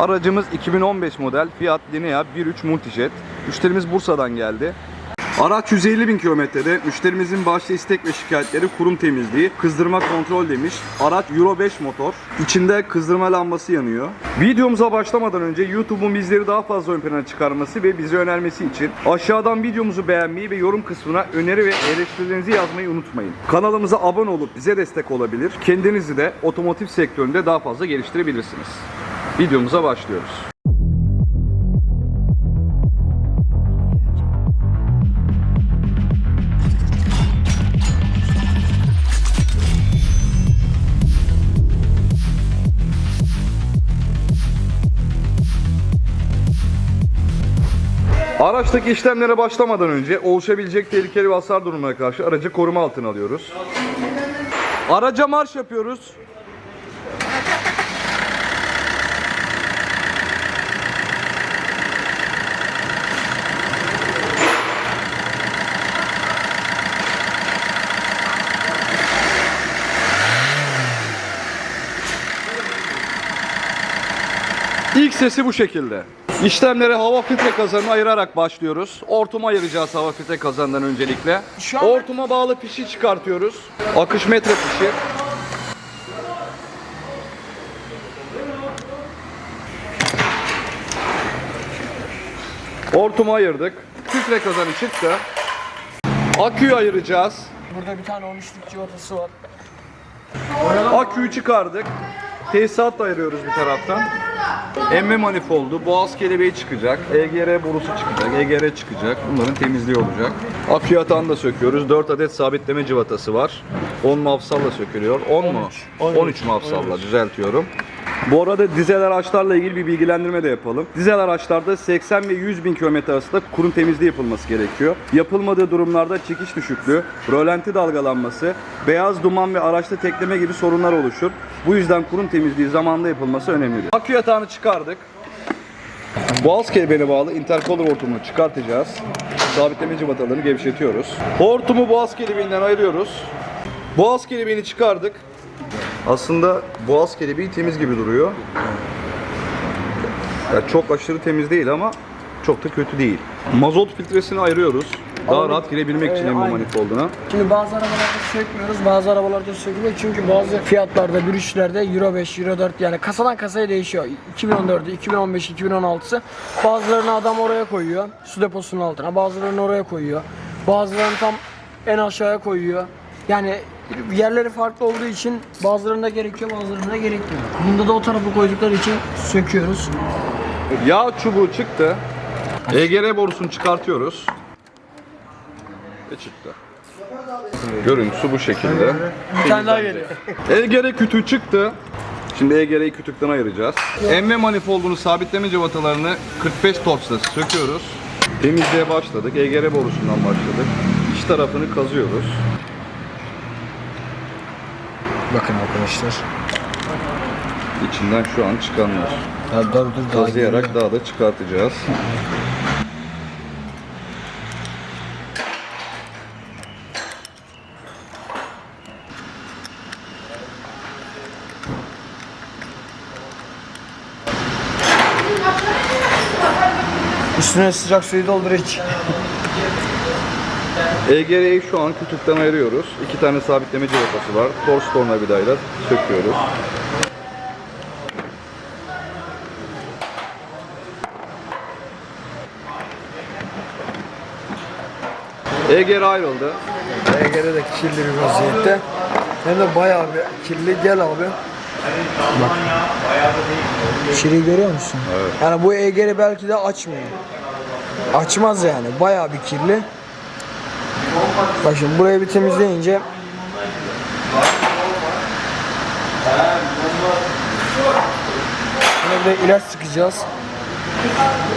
Aracımız 2015 model Fiat Linea 1.3 Multijet. Müşterimiz Bursa'dan geldi. Araç 150 bin kilometrede. Müşterimizin başta istek ve şikayetleri kurum temizliği, kızdırma kontrol demiş. Araç Euro 5 motor. İçinde kızdırma lambası yanıyor. Videomuza başlamadan önce YouTube'un bizleri daha fazla ön plana çıkarması ve bizi önermesi için aşağıdan videomuzu beğenmeyi ve yorum kısmına öneri ve eleştirilerinizi yazmayı unutmayın. Kanalımıza abone olup bize destek olabilir. Kendinizi de otomotiv sektöründe daha fazla geliştirebilirsiniz. Videomuza başlıyoruz. Araçtaki işlemlere başlamadan önce oluşabilecek tehlikeli ve hasar durumuna karşı aracı koruma altına alıyoruz. Araca marş yapıyoruz. İlk sesi bu şekilde. İşlemlere hava filtre kazanını ayırarak başlıyoruz. Ortuma ayıracağız hava filtre kazanından öncelikle. An- Ortuma bağlı fişi çıkartıyoruz. Akış metre fişi. Ortuma ayırdık. Filtre kazanı çıktı. Aküyü ayıracağız. Burada bir tane 13'lük civatası var. Aküyü çıkardık. Tesisat da ayırıyoruz bir taraftan. Emme manifoldu, boğaz kelebeği çıkacak, EGR borusu çıkacak, EGR çıkacak. Bunların temizliği olacak. Akü yatağını da söküyoruz. 4 adet sabitleme civatası var. 10 mafsalla sökülüyor. 10 mu? 13 mafsalla düzeltiyorum. Bu arada dizel araçlarla ilgili bir bilgilendirme de yapalım. Dizel araçlarda 80 ve 100 bin kilometre arasında kurum temizliği yapılması gerekiyor. Yapılmadığı durumlarda çekiş düşüklüğü, rölanti dalgalanması, beyaz duman ve araçta tekleme gibi sorunlar oluşur. Bu yüzden kurum temizliği zamanında yapılması önemlidir. Akü yatağını çıkardık. Boğaz kelebeğine bağlı intercooler hortumunu çıkartacağız. Sabitleme cıvatalarını gevşetiyoruz. Hortumu boğaz kelebeğinden ayırıyoruz. Boğaz kelebeğini çıkardık. Aslında boğaz kelebeği temiz gibi duruyor. Ya çok aşırı temiz değil ama çok da kötü değil. Mazot filtresini ayırıyoruz. Daha Aynen. rahat girebilmek için Ee, aynen. manifolduna. Şimdi bazı arabalarda sökmüyoruz, bazı arabalarda sökülüyor. Çünkü bazı fiyatlarda, bürüşlerde Euro 5, Euro 4 yani kasadan kasaya değişiyor. 2014'ü, 2015, 2016'sı. Bazılarını adam oraya koyuyor, su deposunun altına. Bazılarını oraya koyuyor. Bazılarını tam en aşağıya koyuyor. Yani yerleri farklı olduğu için bazılarında gerekiyor, bazılarında gerekmiyor. Bunda da o tarafı koydukları için söküyoruz. Yağ çubuğu çıktı. EGR borusunu çıkartıyoruz. Ve çıktı. Görüntüsü bu şekilde. Bir tane daha geliyor. EGR kütüğü çıktı. Şimdi EGR'yi kütükten ayıracağız. Emme manifoldunu sabitleme cıvatalarını 45 torçla söküyoruz. Temizliğe başladık. EGR borusundan başladık. İç tarafını kazıyoruz. Bakın arkadaşlar. İçinden şu an çıkanlar. Ya dur dur daha Kazıyarak daha da çıkartacağız. Üstüne sıcak suyu doldur iç. EGR'yi şu an kütükten ayırıyoruz. İki tane sabitleme cıvatası var. Tors tornavidayla söküyoruz. EGR ayrıldı. EGR de kirli bir vaziyette. Hem de bayağı bir kirli. Gel abi. Bak. Kirli görüyor musun? Evet. Yani bu EGR belki de açmıyor. Açmaz yani. Bayağı bir kirli. Bak şimdi burayı bir temizleyince Yine bir de ilaç sıkacağız.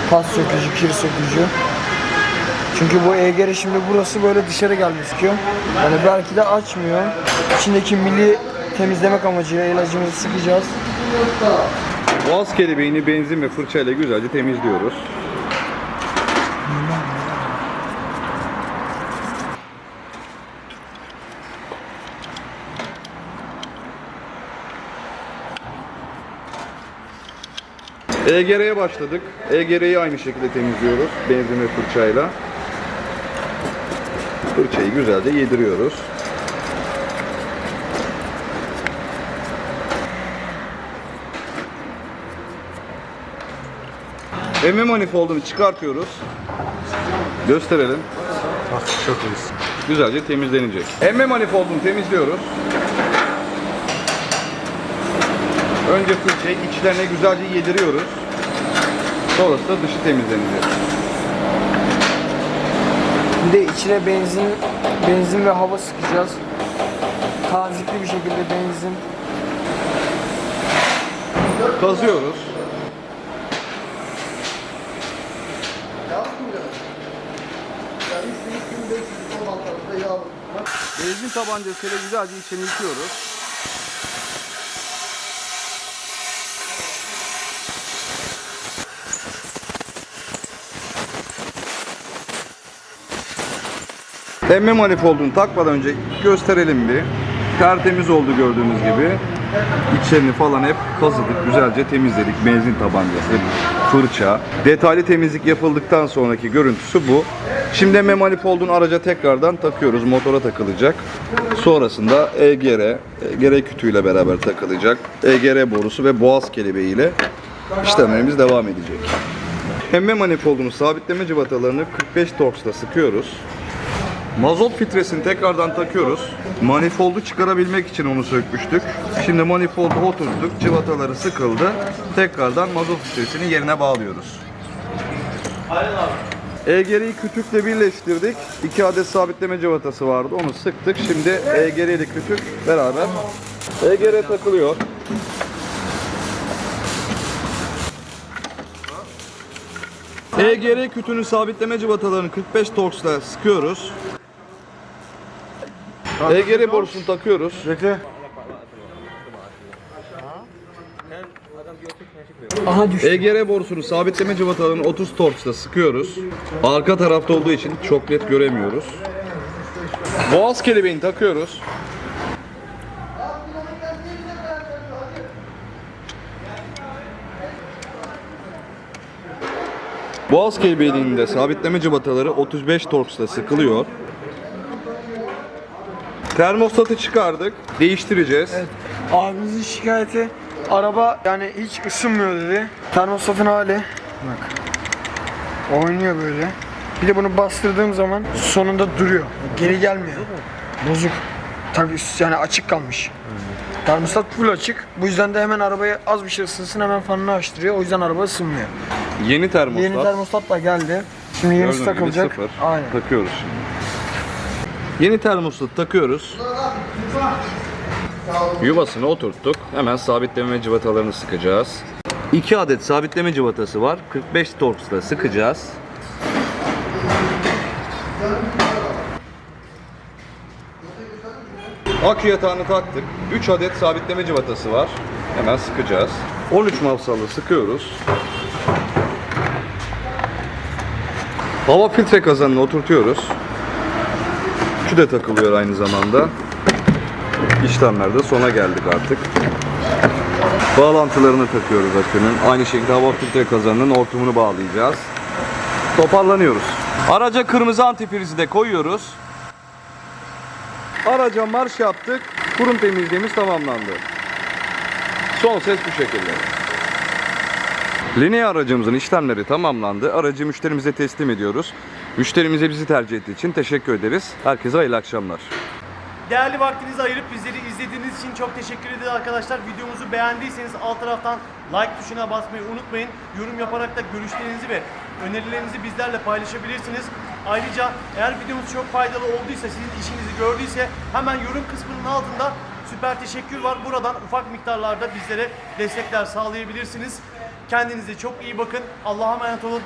Pas sökücü, kir sökücü. Çünkü bu EGR şimdi burası böyle dışarı gelmiş gözüküyor. Yani belki de açmıyor. İçindeki milli temizlemek amacıyla ilacımızı sıkacağız. Boğaz kelebeğini benzin ve fırçayla güzelce temizliyoruz. EGR'ye başladık. EGR'yi aynı şekilde temizliyoruz. Benzin ve fırçayla. Fırçayı güzelce yediriyoruz. Emme manifoldunu çıkartıyoruz. Gösterelim. Bak çok iyisin. Güzelce temizlenecek. Emme manifoldunu temizliyoruz. Önce fırçayı içlerine güzelce yediriyoruz. Sonrasında dışı temizlenecek. Bir de içine benzin benzin ve hava sıkacağız. Tazikli bir şekilde benzin. Kazıyoruz. Benzin tabancasıyla güzelce içini yıkıyoruz. Emme manifoldunu takmadan önce gösterelim bir. Tertemiz oldu gördüğünüz gibi. İçlerini falan hep kazıdık, güzelce temizledik. Benzin tabancası, fırça. Detaylı temizlik yapıldıktan sonraki görüntüsü bu. Şimdi emme manifoldunu araca tekrardan takıyoruz. Motora takılacak. Sonrasında EGR, EGR kütüğüyle beraber takılacak. EGR borusu ve boğaz kelebeğiyle işlemlerimiz devam edecek. Emme manifoldunun sabitleme cıvatalarını 45 torksla sıkıyoruz. Mazot filtresini tekrardan takıyoruz. Manifoldu çıkarabilmek için onu sökmüştük. Şimdi manifoldu oturttuk, cıvataları sıkıldı. Tekrardan mazot filtresini yerine bağlıyoruz. EGR'yi kütükle birleştirdik. 2 adet sabitleme cıvatası vardı. Onu sıktık. Şimdi EGR ile kütük beraber EGR takılıyor. EGR kütüğünün sabitleme cıvatalarını 45 torksla sıkıyoruz. EGR borusunu takıyoruz. Bekle. Aha düştü. EGR borusunu sabitleme cıvatalarını 30 torksla sıkıyoruz. Arka tarafta olduğu için çok net göremiyoruz. Boğaz kelebeğini takıyoruz. Boğaz kelebeğinin de sabitleme cıvataları 35 torksla sıkılıyor. Termostatı çıkardık. Değiştireceğiz. Abimizin şikayeti araba yani hiç ısınmıyor dedi. Termostatın hali bak. Oynuyor böyle. Bir de bunu bastırdığım zaman sonunda duruyor. Geri gelmiyor. Bozuk. Tabii yani açık kalmış. Termostat full açık. Bu yüzden de hemen arabayı az bir şey ısınsın hemen fanını açtırıyor. O yüzden araba ısınmıyor. Yeni termostat. Yeni termostat da geldi. Şimdi yenisi Gördüğünüz gibi takılacak. sıfır. Aynen. Takıyoruz şimdi. Yeni termostat takıyoruz. Yuvasını oturttuk. Hemen sabitleme cıvatalarını sıkacağız. 2 adet sabitleme cıvatası var. 45 torksla sıkacağız. Akü yatağını taktık. 3 adet sabitleme cıvatası var. Hemen sıkacağız. 13 mafsalı sıkıyoruz. Hava filtre kazanını oturtuyoruz. Şu da takılıyor aynı zamanda. İşlemlerde sona geldik artık. Bağlantılarını takıyoruz akünün. Aynı şekilde hava filtre kazanının hortumunu bağlayacağız. Toparlanıyoruz. Araca kırmızı antifrizi de koyuyoruz. Araca marş yaptık. Kurum temizliğimiz tamamlandı. Son ses bu şekilde. Linea aracımızın işlemleri tamamlandı. Aracı müşterimize teslim ediyoruz. Müşterimize bizi tercih ettiği için teşekkür ederiz. Herkese hayırlı akşamlar. Değerli vaktinizi ayırıp bizleri izlediğiniz için çok teşekkür ederiz arkadaşlar. Videomuzu beğendiyseniz alt taraftan like tuşuna basmayı unutmayın. Yorum yaparak da görüşlerinizi ve önerilerinizi bizlerle paylaşabilirsiniz. Ayrıca eğer videomuz çok faydalı olduysa, sizin işinizi gördüyse hemen yorum kısmının altında süper teşekkür var. Buradan ufak miktarlarda bizlere destekler sağlayabilirsiniz. Kendinize çok iyi bakın. Allah'a emanet olun.